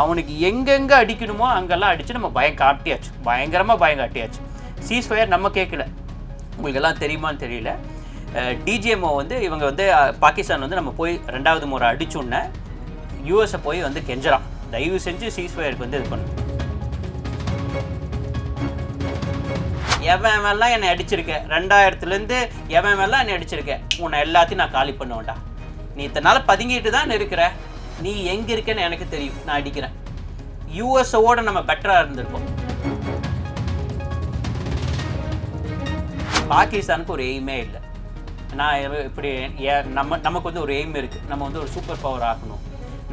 அவனுக்கு எங்கெங்கே அடிக்கணுமோ அங்கெல்லாம் அடித்து நம்ம பயம் காட்டியாச்சு. பயங்கரமாக பயம் காட்டியாச்சு. சீஸ் ஃபயர் நம்ம கேட்கல உங்களுக்கு எல்லாம் தெரியுமான்னு தெரியல. டிஜிஎம்ஓ வந்து இவங்க வந்து பாகிஸ்தான் வந்து நம்ம போய் ரெண்டாவது முறை அடிச்சோன்னே யூஎஸை போய் வந்து கெஞ்சறான். தயவு செஞ்சு சீஸ் ஃபயருக்கு வந்து இது பண்ணும் எவன் எல்லாம் என்னை அடிச்சிருக்கேன் ரெண்டாயிரத்துலேருந்து எவன் எல்லாம் என்னை அடிச்சிருக்கேன் உன்னை எல்லாத்தையும் நான் காலி பண்ணுவேன்டா நீ இத்தனை பதுங்கிட்டு தான் இருக்கிற? நீ எங்கே இருக்கேன்னு எனக்கு தெரியும். நான் அடிக்கிறேன். யூஎஸ்ஓட நம்ம பெட்டராக இருந்திருக்கோம் பாகிஸ்தானுக்கு ஒரு எய்மே இல்லை. நான் இப்படி நம்ம நமக்கு வந்து ஒரு எய்ம் இருக்குது நம்ம வந்து ஒரு சூப்பர் பவர் ஆகணும்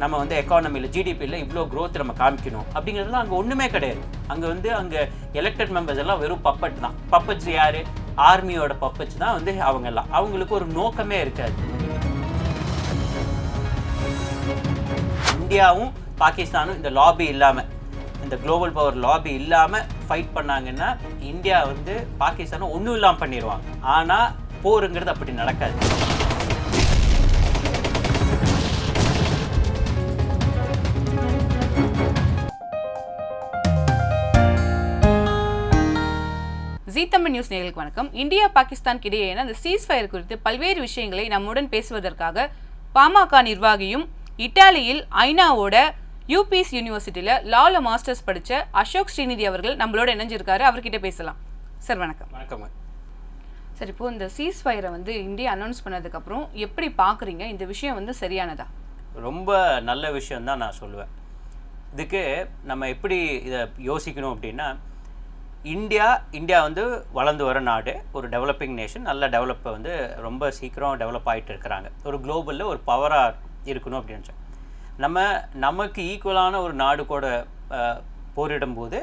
நம்ம வந்து எக்கானமியில் ஜிடிபியில் இவ்வளோ க்ரோத் நம்ம காமிக்கணும். அப்படிங்கிறதுலாம் அங்கே ஒன்றுமே கிடையாது. அங்கே வந்து அங்கே எலெக்டட் மெம்பர்ஸ் எல்லாம் வெறும் பப்பட் தான். பப்பட்ஸ் யார்? ஆர்மியோட பப்பட்ஸ் தான் வந்து அவங்க எல்லாம். அவங்களுக்கு ஒரு நோக்கமே இருக்காது. இந்தியாவும் பாகிஸ்தானும் இந்த லாபி இல்லாமல் இந்த குளோபல் பவர் லாபி இல்லாமல் ஃபைட் பண்ணாங்கன்னா இந்தியா வந்து பாகிஸ்தானை ஒன்றும் இல்லாமல் பண்ணிடுவாங்க ஆனால் போருங்கிறது அப்படி நடக்காது. ஜீ தமிழ் நியூஸ் நேர்களுக்கு வணக்கம். இந்தியா பாகிஸ்தானுக்கு இடையேயான அந்த சீஸ்ஃபயர் குறித்து பல்வேறு விஷயங்களை நம்முடன் பேசுவதற்காக பாமக நிர்வாகியும் இத்தாலியில் ஐநாவோட யூபிஎஸ் யூனிவர்சிட்டியில் லால மாஸ்டர்ஸ் படித்த அசோக் ஸ்ரீநிதி அவர்கள் நம்மளோட இணைஞ்சிருக்காரு. அவர்கிட்ட பேசலாம். சார் வணக்கம். வணக்கம். சார் இப்போ இந்த சீஸ் ஃபயரை வந்து இந்தியா அனௌன்ஸ் பண்ணதுக்கப்புறம் எப்படி பார்க்குறீங்க இந்த விஷயம் வந்து சரியானதா? ரொம்ப நல்ல விஷயம் தான் நான் சொல்லுவேன். இதுக்கு நம்ம எப்படி இதை யோசிக்கணும் அப்படின்னா இந்தியா இந்தியா வந்து வளர்ந்து வர நாடு ஒரு டெவலப்பிங் நேஷன் நல்ல டெவலப்பை வந்து ரொம்ப சீக்கிரம் டெவலப் ஆகிட்டு இருக்கிறாங்க. ஒரு குளோபலில் ஒரு பவராக இருக்கணும் அப்படின்னு நம்ம நமக்கு ஈக்குவலான ஒரு நாடு கூட போரிடும்போது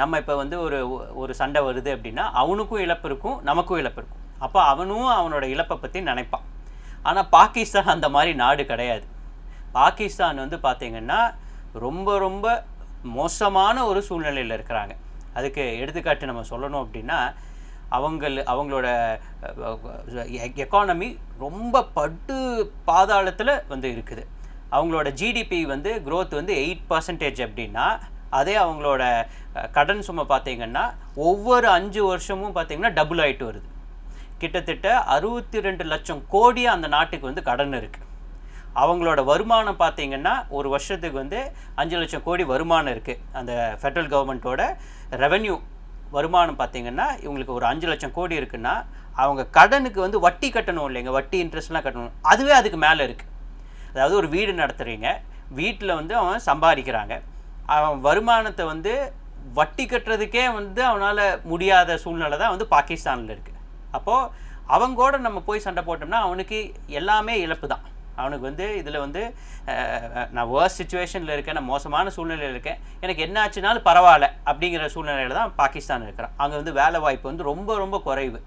நம்ம இப்போ வந்து ஒரு ஒரு சண்டை வருது அப்படின்னா அவனுக்கும் இழப்பு இருக்கும் நமக்கும் இழப்பு இருக்கும். அப்போ அவனும் அவனோட இழப்பை பற்றி நினைப்பான். ஆனால் பாகிஸ்தான் அந்த மாதிரி நாடு கிடையாது. பாகிஸ்தான் வந்து பார்த்திங்கன்னா ரொம்ப ரொம்ப மோசமான ஒரு சூழ்நிலையில் இருக்கிறாங்க. அதுக்கு எடுத்துக்காட்டு நம்ம சொல்லணும் அப்படின்னா அவங்கள் அவங்களோட எக்கானமி ரொம்ப படு பாதாளத்தில் வந்து இருக்குது. அவங்களோட ஜிடிபி வந்து க்ரோத் வந்து எயிட் பர்சன்டேஜ் அப்படின்னா அதே அவங்களோட கடன் சுமை பார்த்தீங்கன்னா ஒவ்வொரு அஞ்சு வருஷமும் பார்த்தீங்கன்னா டபுள் ஆகிட்டு வருது. கிட்டத்தட்ட அறுபத்தி ரெண்டு லட்சம் கோடி அந்த நாட்டுக்கு வந்து கடன் இருக்குது அவங்களோட வருமானம் பார்த்தீங்கன்னா ஒரு வருஷத்துக்கு வந்து அஞ்சு லட்சம் கோடி வருமானம் இருக்குது அந்த ஃபெட்ரல் கவர்மெண்ட்டோட ரெவென்யூ வருமானம் பார்த்தீங்கன்னா இவங்களுக்கு ஒரு அஞ்சு லட்சம் கோடி இருக்குன்னா அவங்க கடனுக்கு வந்து வட்டி கட்டணும் இல்லைங்க. வட்டி இன்ட்ரெஸ்ட்லாம் கட்டணும். அதுவே அதுக்கு மேலே இருக்குது அதாவது ஒரு வீடு நடத்துகிறீங்க வீட்டில் வந்து அவன் சம்பாதிக்கிறாங்க. அவன் வருமானத்தை வந்து வட்டி கட்டுறதுக்கே வந்து அவனால் முடியாத சூழ்நிலை தான் வந்து பாகிஸ்தானில் இருக்குது அப்போது அவங்கூட நம்ம போய் சண்டை போட்டோம்னா அவனுக்கு எல்லாமே இழப்பு தான். அவனுக்கு வந்து இதில் வந்து நான் வேர்ஸ்ட் சுச்சுவேஷனில் இருக்கேன் நான் மோசமான சூழ்நிலையில் இருக்கேன். எனக்கு என்ன ஆச்சுனாலும் பரவாயில்ல அப்படிங்கிற சூழ்நிலையில் தான் பாகிஸ்தான் இருக்கிறான். அங்கே வந்து வேலை வாய்ப்பு வந்து ரொம்ப ரொம்ப குறைவு.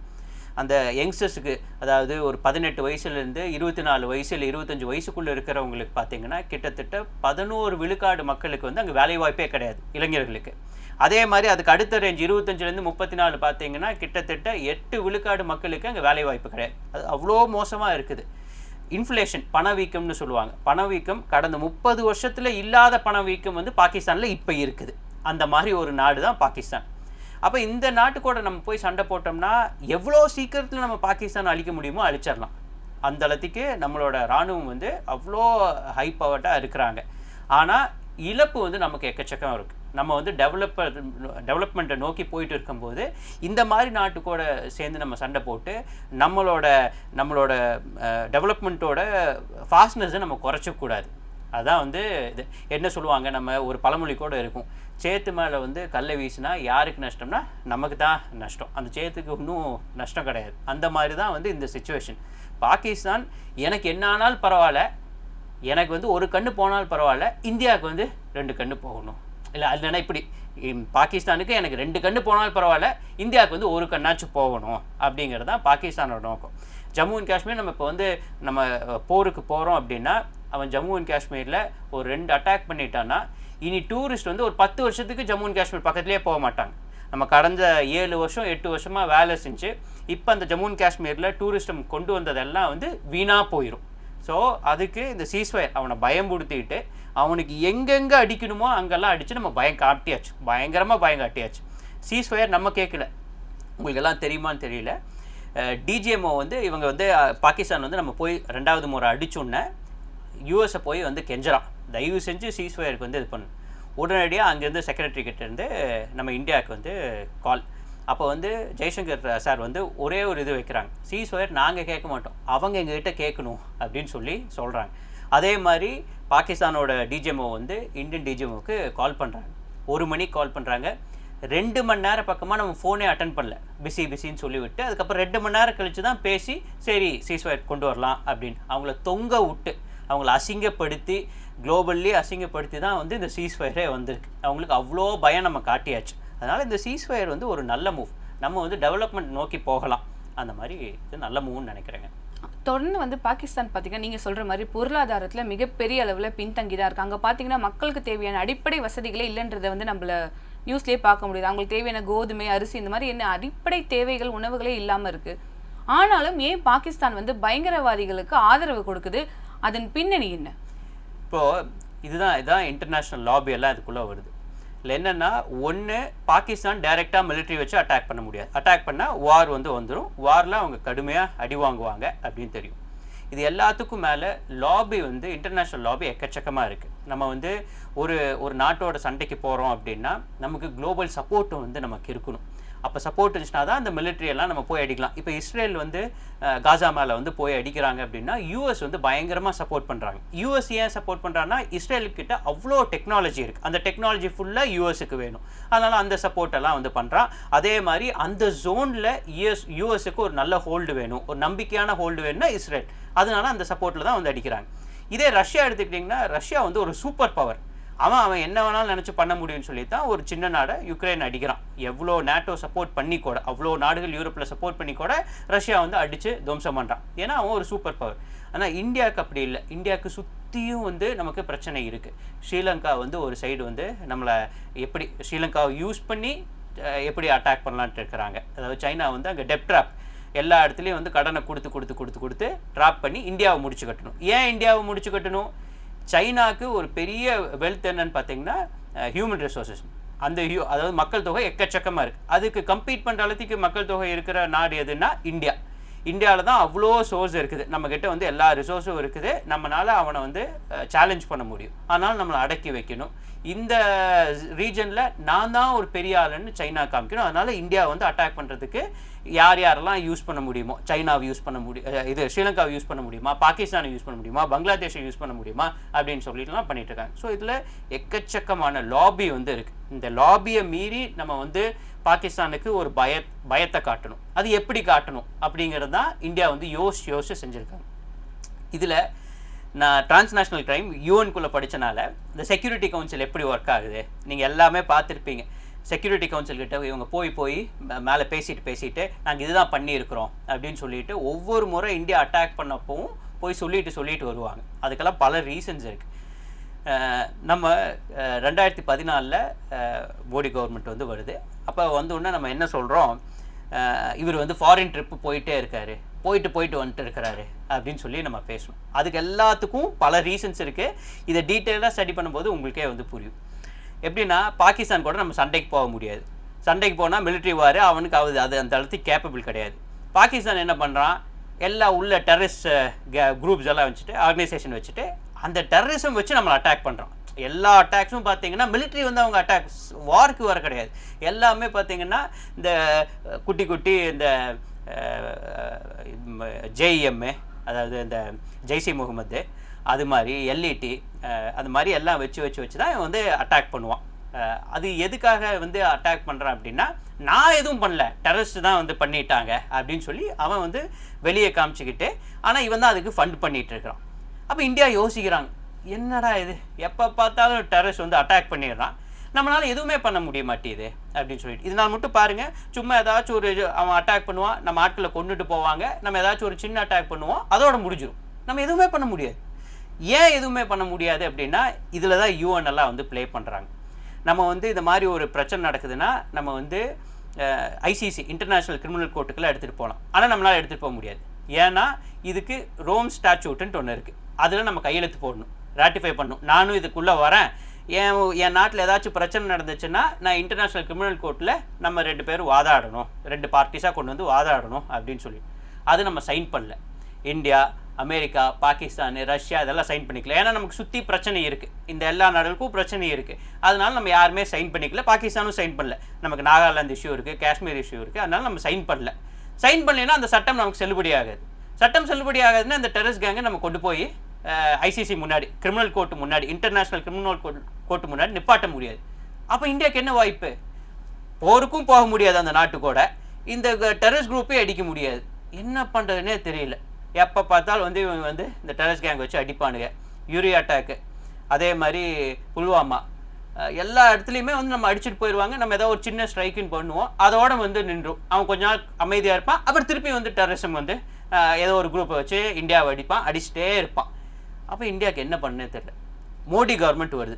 அந்த யங்ஸ்டர்ஸுக்கு அதாவது ஒரு பதினெட்டு வயசுலேருந்து இருபத்தி நாலு வயசு இல்லை வயசுக்குள்ளே இருக்கிறவங்களுக்கு பார்த்தீங்கன்னா கிட்டத்தட்ட பதினோரு விழுக்காடு மக்களுக்கு வந்து அங்கே வேலை வாய்ப்பே கிடையாது இளைஞர்களுக்கு. அதே மாதிரி அதுக்கு அடுத்த ரேஞ்ச் இருபத்தஞ்சிலேருந்து முப்பத்தி நாலு பார்த்தீங்கன்னா கிட்டத்தட்ட எட்டு விழுக்காடு மக்களுக்கு அங்கே வேலை வாய்ப்பு கிடையாது. அது அவ்வளோ மோசமாக இருக்குது. இன்ஃப்ளேஷன் பணவீக்கம்னு சொல்லுவாங்க. பணவீக்கம் கடந்த முப்பது வருஷத்தில் இல்லாத பணவீக்கம் வந்து பாகிஸ்தானில் இப்போ இருக்குது. அந்த மாதிரி ஒரு நாடு தான் பாகிஸ்தான். அப்போ இந்த நாட்டு கூட நம்ம போய் சண்டை போட்டோம்னா எவ்வளோ சீக்கிரத்தில் நம்ம பாகிஸ்தான் அழிக்க முடியுமோ அழிச்சிடலாம். அந்த அளத்துக்கு நம்மளோட இராணுவம் வந்து அவ்வளோ ஹை பவர்ட்டாக இருக்கிறாங்க. ஆனால் இழப்பு வந்து நமக்கு எக்கச்சக்கம் இருக்குது நம்ம வந்து டெவலப்பர் டெவலப்மெண்ட்டை நோக்கி போயிட்டு இருக்கும்போது இந்த மாதிரி நாட்டு கூட சேர்ந்து நம்ம சண்டை போட்டு நம்மளோட நம்மளோட டெவலப்மெண்ட்டோட ஃபாஸ்ட்னஸை நம்ம குறைச்சக்கூடாது அதான் வந்து இது. என்ன சொல்லுவாங்க? நம்ம ஒரு பழமொழி கூட இருக்கும். சேத்து மேலே வந்து கல்லை வீசினா யாருக்கு நஷ்டம்னா நமக்கு தான் நஷ்டம். அந்த சேத்துக்கு இன்னும் நஷ்டம் கிடையாது. அந்த மாதிரி தான் வந்து இந்த சுச்சுவேஷன் பாகிஸ்தான் எனக்கு என்ன ஆனாலும் பரவாயில்ல. எனக்கு வந்து ஒரு கண்ணு போனால் பரவாயில்ல. இந்தியாவுக்கு வந்து ரெண்டு கண்ணு போகணும். இல்லை இல்லைன்னா இப்படி பாகிஸ்தானுக்கு எனக்கு ரெண்டு கண்ணு போனாலும் பரவாயில்ல இந்தியாவுக்கு வந்து ஒரு கண்ணாச்சும் போகணும் அப்படிங்கிறது தான் பாகிஸ்தானோட நோக்கம். ஜம்மு அண்ட் காஷ்மீர் நம்ம இப்போ வந்து நம்ம போருக்கு போகிறோம் அப்படின்னா அவன் ஜம்மு அண்ட் காஷ்மீரில் ஒரு ரெண்டு அட்டாக் பண்ணிட்டான்னா இனி டூரிஸ்ட் வந்து ஒரு பத்து வருஷத்துக்கு ஜம்மு அண்ட் காஷ்மீர் பக்கத்துலேயே போக மாட்டாங்க. நம்ம கடந்த ஏழு வருஷம் எட்டு வருஷமாக வேலை செஞ்சு இப்போ அந்த ஜம்மு அண்ட் காஷ்மீரில் டூரிஸ்டம் கொண்டு வந்ததெல்லாம் வந்து வீணாக போயிடும் ஸோ அதுக்கு இந்த சீஸ்வயர் அவனை பயம்படுத்திட்டு அவனுக்கு எங்கெங்கே அடிக்கணுமோ அங்கெல்லாம் அடித்து நம்ம பயம் காட்டியாச்சு. பயங்கரமாக பயம் காட்டியாச்சு. சீஸ்வயர் நம்ம கேட்கல உங்களுக்கு எல்லாம் தெரியுமான்னு தெரியல. டிஜிஎம்ஓ வந்து இவங்க வந்து பாகிஸ்தான் வந்து நம்ம போய் ரெண்டாவது முறை அடிச்சோன்னே யூஎஸை போய் வந்து கெஞ்சறான். தயவு செஞ்சு சீஸ்வயருக்கு வந்து இது பண்ணு. உடனடியாக அங்கேருந்து செக்ரட்டரி கிட்டேருந்து நம்ம இந்தியாவுக்கு வந்து கால் அப்போ வந்து ஜெய்சங்கர் சார் வந்து ஒரே ஒரு இது வைக்கிறாங்க. சீஸ்ஃபயர் நாங்கள் கேட்க மாட்டோம். அவங்க எங்ககிட்ட கேட்கணும் அப்படின்னு சொல்லி சொல்கிறாங்க அதே மாதிரி பாகிஸ்தானோட டிஜிஎம்ஓ வந்து இந்தியன் டிஜிஎம்ஓக்கு கால் பண்ணுறாங்க ஒரு மணிக்கு கால் பண்ணுறாங்க ரெண்டு மணி நேரம் பக்கமாக நம்ம ஃபோனே அட்டன் பண்ணல. பிஸி பிஸின்னு சொல்லிவிட்டு அதுக்கப்புறம் ரெண்டு மணி நேரம் கழித்து தான் பேசி சரி சீஸ்வயர் கொண்டு வரலாம் அப்படின்னு. அவங்கள தொங்க விட்டு அவங்கள அசிங்கப்படுத்தி குளோபல்லி அசிங்கப்படுத்தி தான் வந்து இந்த சீஸ்வயரே வந்திருக்கு. அவங்களுக்கு அவ்வளோ பயம் நம்ம காட்டியாச்சு. அதனால் இந்த சீஸ்ஃபயர் வந்து ஒரு நல்ல மூவ் நம்ம வந்து டெவலப்மெண்ட் நோக்கி போகலாம். அந்த மாதிரி இது நல்ல மூவ்னு நினைக்கிறேங்க. தொடர்ந்து வந்து பாகிஸ்தான் பார்த்தீங்கன்னா நீங்கள் சொல்கிற மாதிரி பொருளாதாரத்தில் மிகப்பெரிய அளவில் பின்தங்கி தான் இருக்கு. அங்கே பார்த்தீங்கன்னா மக்களுக்கு தேவையான அடிப்படை வசதிகளே இல்லைன்றதை வந்து நம்மள நியூஸ்லேயே பார்க்க முடியுது. அவங்களுக்கு தேவையான கோதுமை அரிசி இந்த மாதிரி என்ன அடிப்படை தேவைகள் உணவுகளே இல்லாமல் இருக்கு. ஆனாலும் ஏன் பாகிஸ்தான் வந்து பயங்கரவாதிகளுக்கு ஆதரவு கொடுக்குது? அதன் பின்னணி என்ன? இப்போது இதுதான் இதுதான் இன்டர்நேஷ்னல் லாபி எல்லாம் இதுக்குள்ளே வருது. இல்லை என்னென்னா ஒன்று பாகிஸ்தான் டைரெக்டாக மிலிட்ரி வச்சு அட்டாக் பண்ண முடியாது. அட்டாக் பண்ணால் வார் வந்து வந்துடும் வாரில் அவங்க கடுமையாக அடி வாங்குவாங்க அப்படின்னு தெரியும். இது எல்லாத்துக்கும் மேலே லாபி வந்து இன்டர்நேஷ்னல் லாபி எக்கச்சக்கமாக இருக்குது நம்ம வந்து ஒரு ஒரு நாட்டோட சண்டைக்கு போகிறோம் அப்படின்னா நமக்கு குளோபல் சப்போர்ட்டும் வந்து நமக்கு இருக்கணும். அப்போ சப்போர்ட் இருந்துச்சுன்னா தான் அந்த மிலிட்ரியெல்லாம் நம்ம போய் அடிக்கலாம். இப்போ இஸ்ரேல் வந்து காசா மேலே வந்து போய் அடிக்கிறாங்க அப்படின்னா யூஎஸ் வந்து பயங்கரமாக சப்போர்ட் பண்ணுறாங்க யூஎஸ் ஏன் சப்போர்ட் பண்ணுறாங்கன்னா இஸ்ரேலுக்கிட்ட அவ்வளோ டெக்னாலஜி இருக்குது அந்த டெக்னாலஜி ஃபுல்லாக யூஎஸுக்கு வேணும். அதனால் அந்த சப்போர்ட்டெல்லாம் வந்து பண்ணுறான் அதே மாதிரி அந்த ஜோனில் யூஎஸ் யூஎஸ்க்கு ஒரு நல்ல ஹோல்டு வேணும். ஒரு நம்பிக்கையான ஹோல்டு வேணும்னா இஸ்ரேல். அதனால அந்த சப்போர்ட்டில் தான் வந்து அடிக்கிறாங்க. இதே ரஷ்யா எடுத்துக்கிட்டிங்கன்னா ரஷ்யா வந்து ஒரு சூப்பர் பவர். அவன் அவன் என்ன வேணாலும் நினச்சி பண்ண முடியும்னு சொல்லி தான் ஒரு சின்ன நாடை யுக்ரைன் அடிக்கிறான். எவ்வளோ நேட்டோ சப்போர்ட் பண்ணி கூட அவ்வளோ நாடுகள் யூரோப்பில் சப்போர்ட் பண்ணி கூட ரஷ்யா வந்து அடித்து துவம்சம் பண்ணுறான் ஏன்னா அவன் ஒரு சூப்பர் பவர். ஆனால் இந்தியாவுக்கு அப்படி இல்லை. இந்தியாவுக்கு சுற்றியும் வந்து நமக்கு பிரச்சனை இருக்குது ஸ்ரீலங்கா வந்து ஒரு சைடு வந்து நம்மளை எப்படி ஸ்ரீலங்காவை யூஸ் பண்ணி எப்படி அட்டாக் பண்ணலான்ட்டு இருக்கிறாங்க. அதாவது சைனா வந்து அங்கே டெப் ட்ராப் எல்லா இடத்துலையும் வந்து கடனை கொடுத்து கொடுத்து கொடுத்து கொடுத்து ட்ராப் பண்ணி இந்தியாவை முடிச்சு கட்டணும். ஏன் இந்தியாவை முடிச்சு கட்டணும்? சைனாக்கு ஒரு பெரிய வெல்த் என்னன்னு பார்த்தீங்கன்னா ஹியூமன் ரிசோர்சஸ் அந்த ஹியூ அதாவது மக்கள் தொகை எக்கச்சக்கமாக இருக்குது அதுக்கு கம்பீட் பண்ணுற அளவுக்கு மக்கள் தொகை இருக்கிற நாடு எதுன்னா இந்தியா. இந்தியாவில் தான் அவ்வளோ சோர்ஸ் இருக்குது. நம்மக்கிட்ட வந்து எல்லா ரிசோர்ஸும் இருக்குது. நம்மளால் அவனை வந்து சேலஞ்ச் பண்ண முடியும். அதனால் நம்மளை அடக்கி வைக்கணும். இந்த ரீஜனில் நான் தான் ஒரு பெரிய ஆளுன்னு சைனா காமிக்கணும். அதனால் இந்தியா வந்து அட்டாக் பண்ணுறதுக்கு யார் யாரெல்லாம் யூஸ் பண்ண முடியுமோ சைனாவை யூஸ் பண்ண முடியும் இது ஸ்ரீலங்காவை யூஸ் பண்ண முடியுமா பாகிஸ்தானை யூஸ் பண்ண முடியுமா பங்களாதேஷை யூஸ் பண்ண முடியுமா அப்படின்னு சொல்லிட்டுலாம் பண்ணிட்டு இருக்காங்க. ஸோ இதில் எக்கச்சக்கமான லாபி வந்து இருக்குது இந்த லாபியை மீறி நம்ம வந்து பாகிஸ்தானுக்கு ஒரு பய பயத்தை காட்டணும். அது எப்படி காட்டணும் அப்படிங்கிறது தான் இந்தியா வந்து யோசிச்சு யோசிச்சு செஞ்சுருக்காங்க. இதில் நான் டிரான்ஸ்நேஷ்னல் கிரைம் யூஎன்குள்ளே படித்தனால இந்த செக்யூரிட்டி கவுன்சில் எப்படி ஒர்க் ஆகுது? நீங்கள் எல்லாமே பார்த்துருப்பீங்க. செக்யூரிட்டி கவுன்சில் கிட்ட இவங்க போய் போய் மேலே பேசிட்டு பேசிட்டு நாங்கள் இதுதான் பண்ணியிருக்கிறோம் அப்படின்னு சொல்லிட்டு ஒவ்வொரு முறை இந்தியா அட்டாக் பண்ணப்பவும் போய் சொல்லிட்டு சொல்லிட்டு வருவாங்க. அதுக்கெல்லாம் பல ரீசன்ஸ் இருக்குது நம்ம ரெண்டாயிரத்தி பதினாலில் மோடி கவர்மெண்ட் வந்து வருது. அப்போ வந்தோடனே நம்ம என்ன சொல்கிறோம் இவர் வந்து ஃபாரின் ட்ரிப்பு போயிட்டே இருக்காரு. போயிட்டு போயிட்டு வந்துட்டு இருக்கிறாரு அப்படின்னு சொல்லி நம்ம பேசணும். அதுக்கு எல்லாத்துக்கும் பல ரீசன்ஸ் இருக்குது இதை டீட்டெயிலாக ஸ்டடி பண்ணும்போது உங்களுக்கே வந்து புரியும். எப்படின்னா பாகிஸ்தான் கூட நம்ம சண்டைக்கு போக முடியாது. சண்டைக்கு போனால் மிலிட்ரி வார் அவனுக்கு அது அது அந்த அளவுக்கு கேப்பபிள் கிடையாது. பாகிஸ்தான் என்ன பண்ணுறான் எல்லா உள்ள டெரரிஸ்ட் குரூப்ஸ் எல்லாம் வச்சுட்டு ஆர்கனைசேஷன் வச்சுட்டு அந்த டெரரிசம் வச்சு நம்மளை அட்டாக் பண்ணுறோம் எல்லா அட்டாக்ஸும் பார்த்தீங்கன்னா மிலிட்ரி வந்து அவங்க அட்டாக்ஸ் வார்க்கு வர கிடையாது. எல்லாமே பார்த்தீங்கன்னா இந்த குட்டி குட்டி இந்த ஜேஇஎம்மு அதாவது இந்த ஜெய்சி முகமது அது மாதிரி எல்இடி அது மாதிரி எல்லாம் வச்சு வச்சு வச்சு தான் வந்து அட்டாக் பண்ணுவான். அது எதுக்காக வந்து அட்டாக் பண்ணுறான் அப்படின்னா நான் எதுவும் பண்ணல டெரரிஸ்ட் தான் வந்து பண்ணிட்டாங்க அப்படின்னு சொல்லி அவன் வந்து வெளியே காமிச்சிக்கிட்டு ஆனால் இவன் தான் அதுக்கு ஃபண்ட் பண்ணிகிட்டு இருக்கிறான். அப்போ இந்தியா யோசிக்கிறாங்க என்னடா இது? எப்போ பார்த்தாலும் டெரரிஸ்ட் வந்து அட்டாக் பண்ணிடுறான். நம்மளால் எதுவுமே பண்ண முடிய மாட்டேது அப்படின்னு சொல்லிட்டு. இதனால் மட்டும் பாருங்க சும்மா ஏதாச்சும் ஒரு இது அவன் அட்டாக் பண்ணுவான் நம்ம ஆட்களை கொண்டுட்டு போவாங்க நம்ம ஏதாச்சும் ஒரு சின்ன அட்டாக் பண்ணுவோம் அதோட முடிஞ்சிடும் நம்ம எதுவுமே பண்ண முடியாது. ஏன் எதுவுமே பண்ண முடியாது அப்படின்னா இதில் தான் யூஎன் எல்லாம் வந்து ப்ளே பண்ணுறாங்க நம்ம வந்து இந்த மாதிரி ஒரு பிரச்சனை நடக்குதுன்னா நம்ம வந்து ஐசிசி இன்டர்நேஷ்னல் கிரிமினல் கோர்ட்டுக்கெல்லாம் எடுத்துகிட்டு போகலாம். ஆனால் நம்மளால் எடுத்துகிட்டு போக முடியாது. ஏன்னா இதுக்கு ரோம் ஸ்டாச்சூட்டுன்ட்டு ஒன்று இருக்குது அதில் நம்ம கையெழுத்து போடணும் ராட்டிஃபை பண்ணணும். நானும் இதுக்குள்ளே வரேன். என் என் நாட்டில் ஏதாச்சும் பிரச்சனை நடந்துச்சுன்னா நான் இன்டர்நேஷ்னல் கிரிமினல் கோர்ட்டில் நம்ம ரெண்டு பேரும் வாதாடணும். ரெண்டு பார்ட்டிஸாக கொண்டு வந்து வாதாடணும் அப்படின்னு சொல்லி. அது நம்ம சைன் பண்ணல. இந்தியா அமெரிக்கா பாகிஸ்தான் ரஷ்யா இதெல்லாம் சைன் பண்ணிக்கல. ஏன்னா நமக்கு சுற்றி பிரச்சனை இருக்குது இந்த எல்லா நாடுகளுக்கும் பிரச்சனை இருக்குது அதனால நம்ம யாருமே சைன் பண்ணிக்கல. பாகிஸ்தானும் சைன் பண்ணல. நமக்கு நாகாலாந்து இஷ்யூ இருக்குது காஷ்மீர் இஷ்யூ இருக்குது அதனால நம்ம சைன் பண்ணல. சைன் பண்ணலைன்னா அந்த சட்டம் நமக்கு செல்லுபடி ஆகாது சட்டம் செல்லுபடி ஆகாதுன்னா அந்த டெரரிஸ்ட் கேங்கை நம்ம கொண்டு போய் ஐசிசி முன்னாடி கிரிமினல் கோர்ட் முன்னாடி இன்டர்நேஷனல் கிரிமினல் கோர்ட் கோர்ட் முன்னாடி நிப்பாட்ட முடியாது. அப்போ இந்தியாவுக்கு என்ன வாய்ப்பு? போருக்கும் போக முடியாது அந்த நாட்டு கூட இந்த டெரரிஸ்ட் குரூப்பே அடிக்க முடியாது. என்ன பண்ணுறதுனே தெரியல. எப்போ பார்த்தாலும் வந்து இவங்க வந்து இந்த டெரரிஸ்ட் கேங் வச்சு அடிப்பானுங்க. யூரி அட்டாக்கு அதே மாதிரி புல்வாமா. எல்லா இடத்துலையுமே வந்து நம்ம அடிச்சுட்டு போயிடுவாங்க நம்ம ஏதோ ஒரு சின்ன ஸ்ட்ரைக்குன்னு பண்ணுவோம். அதோட வந்து நின்றும். அவன் கொஞ்ச நாள் அமைதியாக இருப்பான். அப்புறம் திருப்பி வந்து டெரரிசம் வந்து ஏதோ ஒரு குரூப்பை வச்சு இந்தியாவை அடிப்பான். அடிச்சுட்டே இருப்பான். அப்போ இந்தியாவுக்கு என்ன பண்ணே தெரியல. மோடி கவர்மெண்ட் வருது.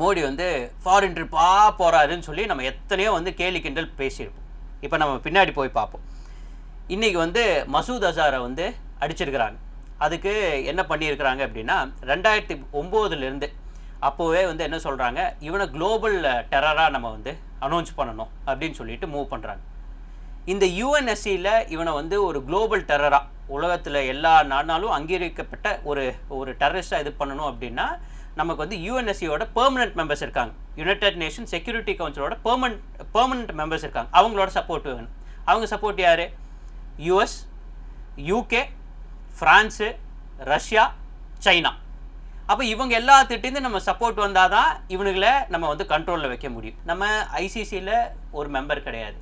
மோடி வந்து ஃபாரின் ட்ரிப்பாக போகிறாருன்னு சொல்லி நம்ம எத்தனையோ வந்து கேலி கிண்டல் பேசியிருப்போம். இப்போ நம்ம பின்னாடி போய் பார்ப்போம். இன்னைக்கு வந்து மசூத் அசாரை வந்து அடிச்சிருக்கிறாங்க. அதுக்கு என்ன பண்ணியிருக்கிறாங்க அப்படின்னா ரெண்டாயிரத்தி ஒம்போதுலேருந்து அப்போவே வந்து என்ன சொல்கிறாங்க இவனை குளோபல் டெரராக நம்ம வந்து அனௌன்ஸ் பண்ணணும் அப்படின்னு சொல்லிட்டு மூவ் பண்ணுறாங்க இந்த யூஎன்எஸ்சியில் இவனை வந்து ஒரு குளோபல் டெரராக உலகத்தில் எல்லா நாடுனாலும் அங்கீகரிக்கப்பட்ட ஒரு ஒரு டெரரிஸ்டாக இது பண்ணணும் அப்படின்னா நமக்கு வந்து யூஎன்எஸ்சியோட பெர்மனன்ட் மெம்பர்ஸ் இருக்காங்க. யுனைடெட் நேஷன் செக்யூரிட்டி கவுன்சிலோட பெர்மனன்ட் பெர்மனன்ட் மெம்பர்ஸ் இருக்காங்க. அவங்களோட சப்போர்ட் வேணும். அவங்க சப்போர்ட் யார்? US UK France Russia China அப்போ இவங்க எல்லாத்திட்டேருந்து நம்ம சப்போர்ட் வந்தால் தான் இவனுங்களை நம்ம வந்து கண்ட்ரோலில் வைக்க முடியும். நம்ம ஐசிசியில் ஒரு மெம்பர் கிடையாது.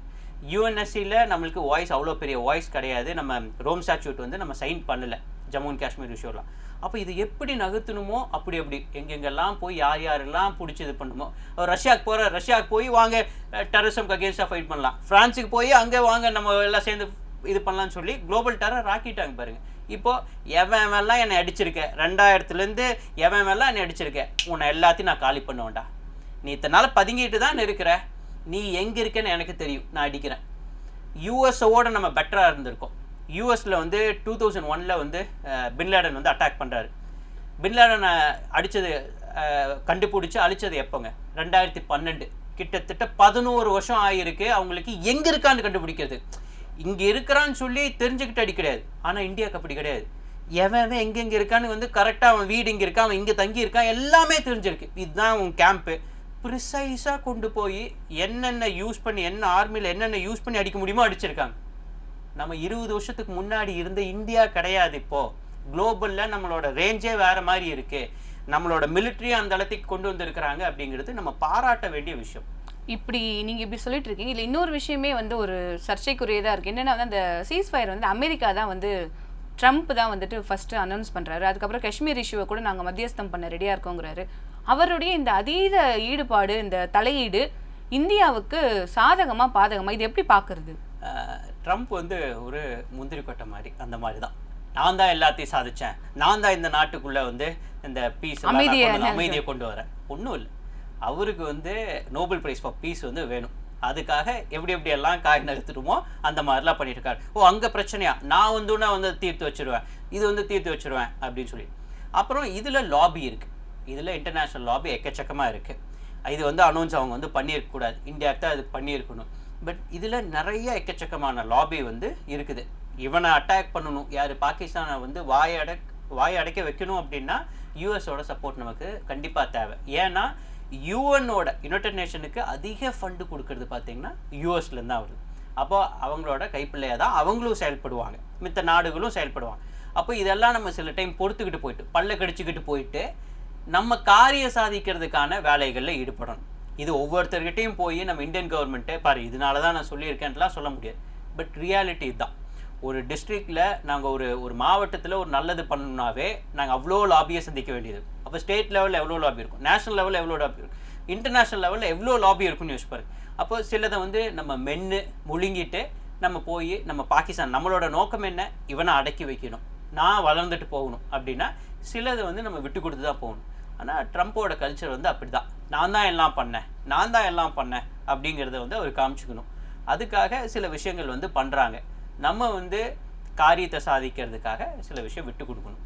யூஎன்எஸ்சியில் நம்மளுக்கு வாய்ஸ் அவ்வளோ பெரிய வாய்ஸ் கிடையாது. நம்ம ரோம் ஸ்டாச்சூட் வந்து நம்ம சைன் பண்ணல. ஜம்மு அண்ட் காஷ்மீர் விஷயம்லாம். அப்போ இது எப்படி நகர்த்தணுமோ? அப்படி அப்படி. எங்கெங்கெல்லாம் போய் யார் யாரெல்லாம் பிடிச்சி இது பண்ணுமோ? ரஷ்யாவுக்கு போகிற ரஷ்யாவுக்கு போய் வாங்க. டெரரிசம்க்கு அகேன்ஸ்டாக ஃபைட் பண்ணலாம். ஃப்ரான்ஸுக்கு போய் அங்கே வாங்க நம்ம எல்லாம் சேர்ந்து இது பண்ணலாம்னு சொல்லி குளோபல் டெரர் ஆக்கிட்டாங்க பாருங்கள் இப்போது எவன் எவன்லாம் என்னை அடிச்சிருக்க? ரெண்டாயிரத்துலேருந்து எவன் எவன்லாம் என்னை அடிச்சிருக்க? உன்னை எல்லாத்தையும் நான் காலி பண்ணுவேன்டா நீ இத்தனை நாள் பதுங்கிட்டு தான் இருக்கிற. நீ எங்கே இருக்கேன்னு எனக்கு தெரியும். நான் அடிக்கிறேன். யூஎஸோட நம்ம பெட்டராக இருந்திருக்கோம். யூஎஸில் வந்து டூ தௌசண்ட் ஒனில் வந்து பின்லேடன் வந்து அட்டாக் பண்ணுறாரு பின்லேடனை அடித்தது கண்டுபிடிச்சி அழித்தது எப்போங்க? ரெண்டாயிரத்தி பன்னெண்டு. கிட்டத்தட்ட பதினோரு வருஷம் ஆகியிருக்கு அவங்களுக்கு எங்கே இருக்கான்னு கண்டுபிடிக்கிறது. இங்கே இருக்கிறான்னு சொல்லி தெரிஞ்சுக்கிட்டு அடி கிடையாது. ஆனால் இந்தியாவுக்கு அப்படி கிடையாது. எவன் எவன் எங்கெங்கே இருக்கான்னு வந்து கரெக்டாக அவன் வீடு இங்கே இருக்கான் அவன் இங்கே தங்கி இருக்கான் எல்லாமே தெரிஞ்சிருக்கு. இதுதான் உன் கேம்ப்பு ப்ரிசைஸாக கொண்டு போய் என்னென்ன யூஸ் பண்ணி என்ன ஆர்மியில் என்னென்ன யூஸ் பண்ணி அடிக்க முடியுமோ அடிச்சிருக்காங்க. நம்ம இருபது வருஷத்துக்கு முன்னாடி இருந்த இந்தியா கிடையாது இப்போது குளோபலில் நம்மளோட ரேஞ்சே வேறு மாதிரி இருக்குது நம்மளோட மிலிட்ரியை அந்த இடத்துக்கு கொண்டு வந்திருக்கிறாங்க அப்படிங்கிறது நம்ம பாராட்ட வேண்டிய விஷயம். இப்படி நீங்கள் இப்படி சொல்லிட்டு இருக்கீங்க. இல்லை இன்னொரு விஷயமே வந்து ஒரு சர்ச்சைக்குரியதாக இருக்குது என்னென்னா வந்து அந்த சீஸ் ஃபயர் வந்து அமெரிக்கா தான் வந்து ட்ரம்ப் தான் வந்துட்டு ஃபஸ்ட்டு அனௌன்ஸ் பண்ணுறாரு அதுக்கப்புறம் காஷ்மீர் இஷ்யூவை கூட நாங்கள் மத்தியஸ்தம் பண்ண ரெடியாக இருக்கோங்கிறாரு. அவருடைய இந்த அதீத ஈடுபாடு இந்த தலையீடு இந்தியாவுக்கு சாதகமா பாதகமா இது எப்படி பாக்குறது? அஹ், ட்ரம்ப் வந்து ஒரு முந்திரி கொட்டை மாதிரி அந்த மாதிரி தான் நான் தான் எல்லாத்தையும் சாதிச்சேன். நான் தான் இந்த நாட்டுக்குள்ள வந்து இந்த பீஸ் அமைதியை அமைதியை கொண்டு வரேன். ஒன்றும் இல்லை. அவருக்கு வந்து நோபல் பிரைஸ் ஃபார் பீஸ் வந்து வேணும். அதுக்காக எப்படி எப்படி எல்லாம் காய் நகர்த்துடுமோ அந்த மாதிரிலாம் பண்ணிட்டு இருக்காரு ஓ அங்கே பிரச்சனையா? நான் வந்து வந்து தீர்த்து வச்சிருவேன். இது வந்து தீர்த்து வச்சிருவேன் அப்படின்னு சொல்லி. அப்புறம் இதில் லாபி இருக்கு. இதில் இன்டர்நேஷ்னல் லாபி எக்கச்சக்கமாக இருக்குது இது வந்து அனௌன்ஸ் அவங்க வந்து பண்ணியிருக்கக்கூடாது. இந்தியாவுக்கு தான் அது பண்ணியிருக்கணும். பட் இதில் நிறைய எக்கச்சக்கமான லாபி வந்து இருக்குது. இவனை அட்டாக் பண்ணணும். யார் பாகிஸ்தானை வந்து வாயை அடக் வாய் அடைக்க வைக்கணும் அப்படின்னா யூஎஸோட சப்போர்ட் நமக்கு கண்டிப்பாக தேவை. ஏன்னா யூஎனோட யுனைடெட் நேஷனுக்கு அதிக ஃபண்டு கொடுக்கறது பார்த்தீங்கன்னா யூஎஸ்லேருந்து தான் வருது. அப்போ அவங்களோட கைப்பிள்ளையாக தான் அவங்களும் செயல்படுவாங்க. மித்த நாடுகளும் செயல்படுவாங்க. அப்போ இதெல்லாம் நம்ம சில டைம் பொறுத்துக்கிட்டு போயிட்டு பல்ல கடிச்சுக்கிட்டு போயிட்டு நம்ம காரிய சாதிக்கிறதுக்கான வேலைகளில் ஈடுபடணும். இது ஒவ்வொருத்தர்கிட்டையும் போய் நம்ம இந்தியன் கவர்மெண்ட்டே பாரு இதனால தான் நான் சொல்லியிருக்கேன்ட்டுலாம் சொல்ல முடியாது. பட் ரியாலிட்டி இதுதான். ஒரு டிஸ்ட்ரிக்டில் நாங்கள் ஒரு ஒரு மாவட்டத்தில் ஒரு நல்லது பண்ணணும்னாவே நாங்கள் அவ்வளோ லாபியை சந்திக்க வேண்டியது. அப்போ ஸ்டேட் லெவலில் எவ்வளோ லாபி இருக்கும்? நேஷனல் லெவலில் எவ்வளோ லாபி இருக்கும்? இன்டர்நேஷனல் லெவலில் எவ்வளோ லாபி இருக்கும்னு யோசிச்சு பாருங்க. அப்போ சிலதை வந்து நம்ம மென்று முழுங்கிட்டு நம்ம போய் நம்ம பாகிஸ்தான் நம்மளோட நோக்கம் என்ன? இவனை அடக்கி வைக்கணும். நான் வளர்ந்துட்டு போகணும். அப்படின்னா சிலதை வந்து நம்ம விட்டு கொடுத்து தான் போகணும். ஆனால் ட்ரம்ப்போட கல்ச்சர் வந்து அப்படி தான் நான் தான் எல்லாம் பண்ணேன் நான் தான் எல்லாம் பண்ணேன் அப்படிங்கிறத வந்து அவர் காமிச்சுக்கணும். அதுக்காக சில விஷயங்கள் வந்து பண்ணுறாங்க நம்ம வந்து காரியத்தை சாதிக்கிறதுக்காக சில விஷயம் விட்டு கொடுக்கணும்.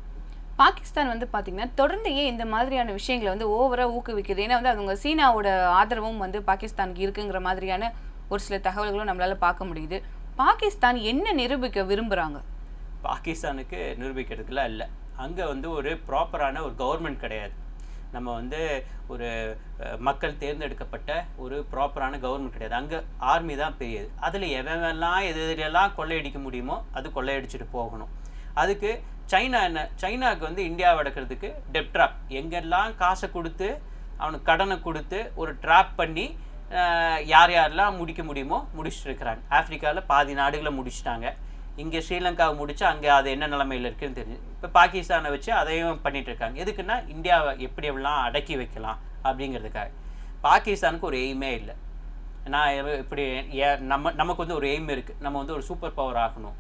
பாகிஸ்தான் வந்து பாத்தீங்கன்னா தொடர்ந்து ஏன் இந்த மாதிரியான விஷயங்களை வந்து ஓவரா ஊக்குவிக்குது? ஏன்னா வந்து அவங்க சீனாவோட ஆதரவும் வந்து பாகிஸ்தானுக்கு இருக்குங்கிற மாதிரியான ஒரு சில தகவல்களும் நம்மளால பார்க்க முடியுது. பாகிஸ்தான் என்ன நிரூபிக்க விரும்புறாங்க? பாகிஸ்தானுக்கு நிரூபிக்கிறதுக்குலாம் இல்லை. அங்கே வந்து ஒரு ப்ராப்பரான ஒரு கவர்மெண்ட் கிடையாது. நம்ம வந்து ஒரு மக்கள் தேர்ந்தெடுக்கப்பட்ட ஒரு ப்ராப்பரான கவர்மெண்ட் கிடையாது. அங்கே ஆர்மி தான் பெரியது. அதில் எவெல்லாம் எது எதுலையெல்லாம் கொள்ளையடிக்க முடியுமோ அது கொள்ளையடிச்சிட்டு போகணும். அதுக்கு சைனா என்ன? சைனாவுக்கு வந்து இந்தியாவை அடக்கிறதுக்கு டெப் ட்ராப் எங்கெல்லாம் காசை கொடுத்து அவனுக்கு கடனை கொடுத்து ஒரு ட்ராப் பண்ணி யார் யாரெல்லாம் முடிக்க முடியுமோ முடிச்சுட்டு இருக்கிறாங்க. ஆஃப்ரிக்காவில் பாதி நாடுகளை முடிச்சிட்டாங்க. இங்கே ஸ்ரீலங்காவை முடிச்சு அங்கே அது என்ன நிலமையில் இருக்குன்னு தெரிஞ்சு. இப்போ பாகிஸ்தானை வச்சு அதையும் பண்ணிட்டு இருக்காங்க. எதுக்குன்னா இந்தியாவை எப்படி எல்லாம் அடக்கி வைக்கலாம் அப்படிங்கிறதுக்காக. பாகிஸ்தானுக்கு ஒரு எய்மே இல்லை. நான் இப்படி நம்ம நமக்கு வந்து ஒரு எய்ம் இருக்குது நம்ம வந்து ஒரு சூப்பர் பவர் ஆகணும்.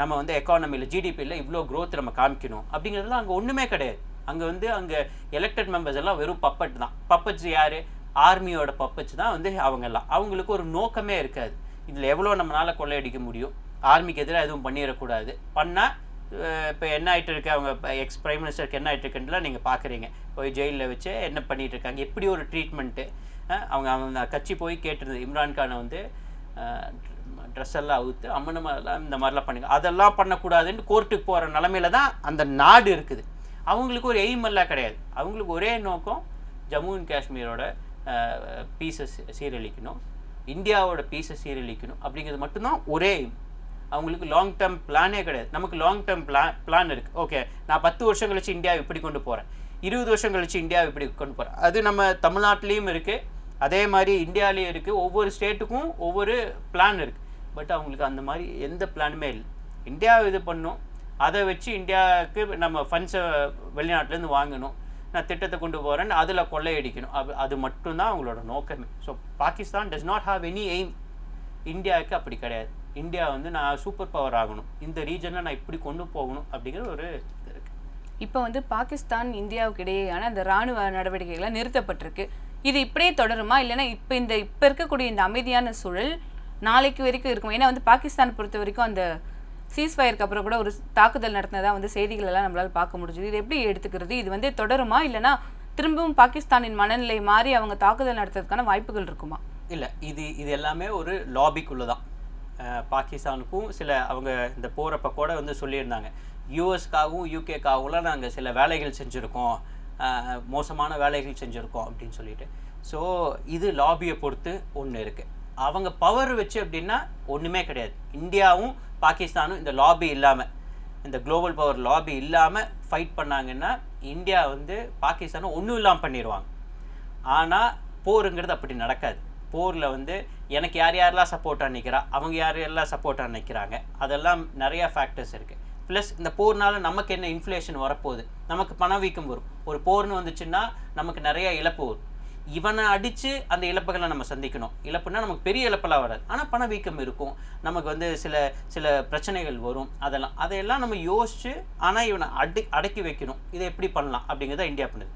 நம்ம வந்து எக்கானமியில் ஜிடிபியில் இவ்வளோ க்ரோத் நம்ம காமிக்கணும். அப்படிங்கிறதுலாம் அங்கே ஒன்றுமே கிடையாது. அங்கே வந்து அங்கே எலெக்டட் மெம்பர்ஸ் எல்லாம் வெறும் பப்பட் தான். பப்பட்ஸ் யார்? ஆர்மியோட பப்பட்ஸ் தான் வந்து அவங்க எல்லாம் அவங்களுக்கு ஒரு நோக்கமே இருக்காது. இதில் எவ்வளோ நம்மளால் கொள்ளையடிக்க முடியும்? ஆர்மிக்கு எதிராக எதுவும் பண்ணிடக்கூடாது. பண்ணால் இப்போ என்ன ஆகிட்டு இருக்கு அவங்க எக்ஸ் பிரைம் மினிஸ்டருக்கு என்ன ஆகிட்டு நீங்கள் பார்க்குறீங்க போய் ஜெயிலில் வச்சு என்ன பண்ணிகிட்டு இருக்காங்க எப்படி ஒரு ட்ரீட்மெண்ட்டு அவங்க அவங்க கட்சி போய் கேட்டிருந்தது. இம்ரான்கானை வந்து ட்ரெஸ் எல்லாம் அவுத்து அம்மனமெல்லாம் இந்த மாதிரிலாம் பண்ணுங்க அதெல்லாம் பண்ணக்கூடாதுன்னு கோர்ட்டுக்கு போகிற நிலமையில தான் அந்த நாடு இருக்குது. அவங்களுக்கு ஒரு எய்ம் எல்லாம் கிடையாது. அவங்களுக்கு ஒரே நோக்கம் ஜம்மு அண்ட் காஷ்மீரோட பீஸை சீரழிக்கணும். இந்தியாவோட பீஸை சீரழிக்கணும். அப்படிங்கிறது மட்டும்தான் ஒரே எய்ம் அவங்களுக்கு லாங் டேர்ம் பிளானே கிடையாது. நமக்கு லாங் டேர்ம் பிளான் பிளான் இருக்குது ஓகே நான் பத்து வருஷம் கழிச்சு இந்தியாவை இப்படி கொண்டு போகிறேன் இருபது வருஷம் கழிச்சு இந்தியாவை இப்படி கொண்டு போகிறேன் அது நம்ம தமிழ்நாட்டிலையும் இருக்குது அதே மாதிரி இந்தியாவிலையும் இருக்குது ஒவ்வொரு ஸ்டேட்டுக்கும் ஒவ்வொரு பிளான் இருக்குது பட் அவங்களுக்கு அந்த மாதிரி எந்த பிளானுமே இல்லை. இந்தியாவை இது பண்ணும். அதை வச்சு இந்தியாவுக்கு நம்ம ஃபண்ட்ஸை வெளிநாட்டிலேருந்து வாங்கணும். நான் திட்டத்தை கொண்டு போகிறேன்னு அதில் கொள்ளையடிக்கணும். அது அது மட்டும்தான் அவங்களோட நோக்கமே. So Pakistan does not have any aim இந்தியாவுக்கு அப்படி கிடையாது. இந்தியா வந்து நான் சூப்பர் பவர் ஆகணும். இந்த ரீஜனில் நான் இப்படி கொண்டு போகணும் அப்படிங்கிற ஒரு இது இருக்கு. இப்போ வந்து பாகிஸ்தான் இந்தியாவுக்கு இடையேயான அந்த ராணுவ நடவடிக்கைகளை நிறுத்தப்பட்டிருக்கு. இது இப்படியே தொடருமா? இல்லைன்னா இப்போ இந்த இப்போ இருக்கக்கூடிய இந்த அமைதியான சூழல் நாளைக்கு வரைக்கும் இருக்கும்? ஏன்னா வந்து பாகிஸ்தான் பொறுத்த வரைக்கும் அந்த சீஸ்ஃபயருக்கு அப்புறம் கூட ஒரு தாக்குதல் நடத்தினதா வந்து செய்திகள் எல்லாம் நம்மளால பார்க்க முடிஞ்சுது. இது எப்படி எடுத்துக்கிறது? இது வந்து தொடருமா? இல்லைன்னா திரும்பவும் பாகிஸ்தானின் மனநிலை மாறி அவங்க தாக்குதல் நடத்துறதுக்கான வாய்ப்புகள் இருக்குமா? இல்லை இது இது எல்லாமே ஒரு லாபிக்குள்ளே தான் பாகிஸ்தானுக்கும் சில அவங்க இந்த போகிறப்ப கூட வந்து சொல்லியிருந்தாங்க. யூஎஸ்க்காகவும் யூகேக்காகவும்லாம் நாங்கள் சில வேலைகள் செஞ்சுருக்கோம். மோசமான வேலைகள் செஞ்சுருக்கோம் அப்படின்னு சொல்லிட்டு. ஸோ இது லாபியை பொறுத்து ஒன்று இருக்குது அவங்க பவர் வச்சு அப்படின்னா ஒன்றுமே கிடையாது. இந்தியாவும் பாகிஸ்தானும் இந்த லாபி இல்லாமல் இந்த குளோபல் பவர் லாபி இல்லாமல் ஃபைட் பண்ணாங்கன்னா இந்தியா வந்து பாகிஸ்தானும் ஒன்றும் இல்லாமல் பண்ணிடுவாங்க ஆனால் போருங்கிறது அப்படி நடக்காது. போரில் வந்து எனக்கு யார் யாரெல்லாம் சப்போர்ட்டாக நிற்கிறா அவங்க யார் யாரெல்லாம் சப்போர்ட்டாக நிற்கிறாங்க அதெல்லாம் நிறையா ஃபேக்டர்ஸ் இருக்குது ப்ளஸ் இந்த போர்னால் நமக்கு என்ன இன்ஃப்ளேஷன் வரப்போகுது? நமக்கு பணவீக்கம் வரும். ஒரு போர்னு வந்துச்சுன்னா நமக்கு நிறைய இழப்பு வரும். இவனை அடித்து அந்த இழப்புகளை நம்ம சந்திக்கணும். இழப்புனா நமக்கு பெரிய இழப்பெல்லாம் வராது. ஆனால் பணவீக்கம் இருக்கும். நமக்கு வந்து சில சில பிரச்சனைகள் வரும். அதெல்லாம் அதையெல்லாம் நம்ம யோசித்து ஆனால் இவனை அடி அடக்கி வைக்கணும். இதை எப்படி பண்ணலாம்? அப்படிங்கிறத இந்தியா பண்ணுது.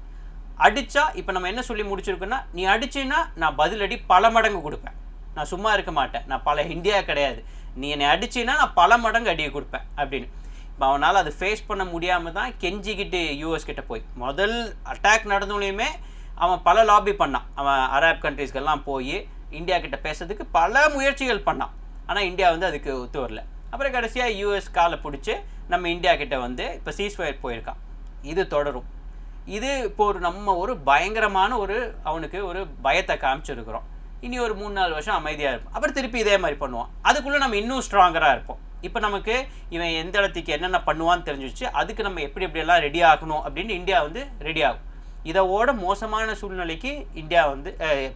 அடித்தா இப்போ நம்ம என்ன சொல்லி முடிச்சிருக்கோன்னா நீ அடிச்சின்னா நான் பதிலடி பல மடங்கு கொடுப்பேன். நான் சும்மா இருக்க மாட்டேன். நான் பல இந்தியா கிடையாது. நீ என்னை அடிச்சின்னா நான் பல மடங்கு அடியை கொடுப்பேன் அப்படின்னு. இப்போ அவனால் அது ஃபேஸ் பண்ண முடியாமல் தான் கெஞ்சிக்கிட்டு யூஎஸ் கிட்ட போய். முதல் அட்டாக் நடந்தோடனையுமே அவன் பல லாபி பண்ணான். அவன் அரேப் கண்ட்ரீஸ்க்கெல்லாம் போய் இந்தியா கிட்ட பேசுறதுக்கு பல முயற்சிகள் பண்ணான். ஆனால் இந்தியா வந்து அதுக்கு ஒத்து வரல. அப்புறம் கடைசியாக யூஎஸ் காலை பிடிச்சி நம்ம இந்தியா கிட்ட வந்து இப்போ சீஸ்ஃபயர் போயிருக்கான். இது தொடரும். இது இப்போ ஒரு நம்ம ஒரு பயங்கரமான ஒரு அவனுக்கு ஒரு பயத்தை காமிச்சிருக்கிறோம். இனி ஒரு மூணு நாலு வருஷம் அமைதியாக இருப்போம். அப்புறம் திருப்பி இதே மாதிரி பண்ணுவான். அதுக்குள்ளே நம்ம இன்னும் ஸ்ட்ராங்கராக இருப்போம். இப்போ நமக்கு இவன் எந்த இடத்துக்கு என்னென்ன பண்ணுவான்னு தெரிஞ்சிச்சு அதுக்கு நம்ம எப்படி எப்படியெல்லாம் ரெடி ஆகணும் அப்படின்னு இந்தியா வந்து ரெடி ஆகும். இதோட மோசமான சூழ்நிலைக்கு இந்தியா வந்து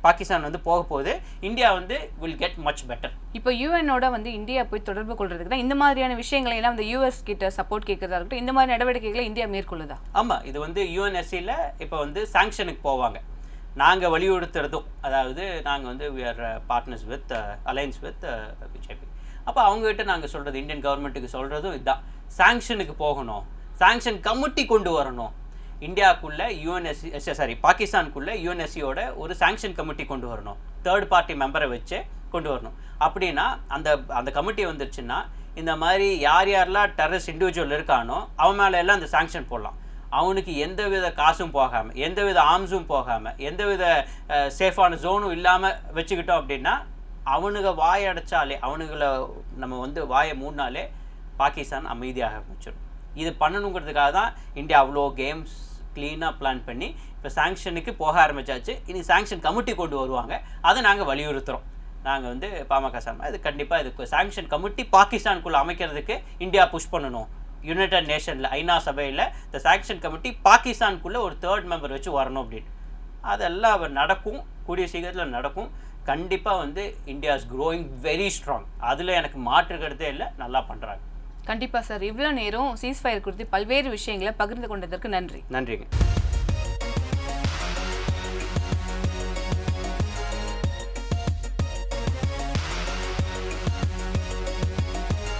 பாகிஸ்தான் வந்து போக போகுது. இந்தியா வந்து வில் கெட் மச் பெட்டர் இப்போ யூஎனோட வந்து இந்தியா போய் தொடர்பு கொள்றதுக்கு தான் இந்த மாதிரியான விஷயங்களை எல்லாம் வந்து யூஎஸ் கிட்ட சப்போர்ட் கேட்கறதா இருக்கட்டும் இந்த மாதிரி நடவடிக்கைகளை இந்தியா மேற்கொள்ளுதா? ஆமாம் இது வந்து யூஎன்எஸ்சியில் இப்போ வந்து சாங்ஷனுக்கு போவாங்க. நாங்கள் வலியுறுத்துறதும் அதாவது நாங்கள் வந்து we are partners with alliance with BJP அப்போ அவங்ககிட்ட நாங்கள் சொல்கிறது இந்தியன் கவர்மெண்ட்டுக்கு சொல்கிறதும் இதுதான் சாங்ஷனுக்கு போகணும். சாங்ஷன் கமிட்டி கொண்டு வரணும். இந்தியாவுக்குள்ளே யூஎன்எஸ்சி சாரி பாகிஸ்தானுக்குள்ளே யூஎன்எஸ்சியோட ஒரு சாங்ஷன் கமிட்டி கொண்டு வரணும். தேர்ட் பார்ட்டி மெம்பரை வச்சு கொண்டு வரணும். அப்படின்னா அந்த அந்த கமிட்டி வந்துருச்சுன்னா இந்த மாதிரி யார் யாரெல்லாம் டெரரிஸ்ட் இண்டிவிஜுவல் இருக்கானோ அவன் மேலே எல்லாம் அந்த சாங்ஷன் போடலாம். அவனுக்கு எந்த வித காசும் போகாமல் எந்த வித ஆர்ம்ஸும் போகாமல் எந்த வித சேஃபான ஜோனும் இல்லாமல் வச்சுக்கிட்டோம் அப்படின்னா அவனுங்க வாய் அடைச்சாலே அவனுங்களை நம்ம வந்து வாயை மூடினாலே பாகிஸ்தான் அமைதியாக ஆரம்பிச்சிடும் இது பண்ணணுங்கிறதுக்காக தான் இந்தியா அவ்வளோ கேம்ஸ் க்ளீனாக பிளான் பண்ணி இப்போ சாங்ஷனுக்கு போக ஆரம்பிச்சாச்சு. இனி சாங்ஷன் கமிட்டி கொண்டு வருவாங்க. அதை நாங்கள் வலியுறுத்துகிறோம் நாங்கள் வந்து பாமக சார்பாக இது கண்டிப்பாக இதுக்கு சாங்ஷன் கமிட்டி பாகிஸ்தானுக்குள்ளே அமைக்கிறதுக்கு இந்தியா புஷ் பண்ணணும். யுனைடெட் நேஷனில் ஐநா சபையில் இந்த சாங்ஷன் கமிட்டி பாகிஸ்தானுக்குள்ளே ஒரு தேர்ட் மெம்பர் வச்சு வரணும் அப்படின்னு. அதெல்லாம் நடக்கும். கூடிய சீக்கிரத்தில் நடக்கும். கண்டிப்பாக வந்து India is growing very strong அதில் எனக்கு மாற்று கருத்தே இல்லை. நல்லா பண்ணுறாங்க கண்டிப்பாக சார். இவ்வளோ நேரம் சீஸ் ஃபயர் குறித்து பல்வேறு விஷயங்களை பகிர்ந்து கொண்டதற்கு நன்றி. நன்றிங்க.